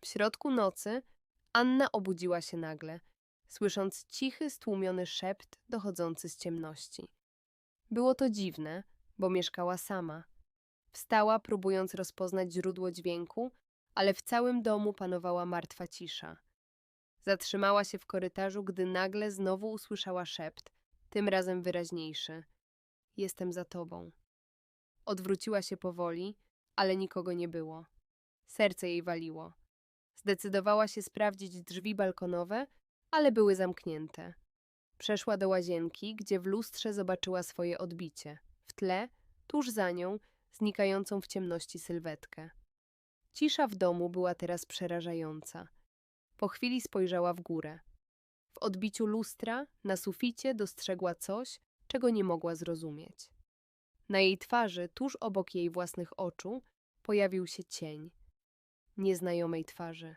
W środku nocy Anna obudziła się nagle, słysząc cichy, stłumiony szept dochodzący z ciemności. Było to dziwne, bo mieszkała sama. Wstała, próbując rozpoznać źródło dźwięku, ale w całym domu panowała martwa cisza. Zatrzymała się w korytarzu, gdy nagle znowu usłyszała szept, tym razem wyraźniejszy. Jestem za tobą. Odwróciła się powoli, ale nikogo nie było. Serce jej waliło. Zdecydowała się sprawdzić drzwi balkonowe, ale były zamknięte. Przeszła do łazienki, gdzie w lustrze zobaczyła swoje odbicie. W tle, tuż za nią, znikającą w ciemności sylwetkę. Cisza w domu była teraz przerażająca. Po chwili spojrzała w górę. W odbiciu lustra na suficie dostrzegła coś, czego nie mogła zrozumieć. Na jej twarzy, tuż obok jej własnych oczu, pojawił się cień nieznajomej twarzy.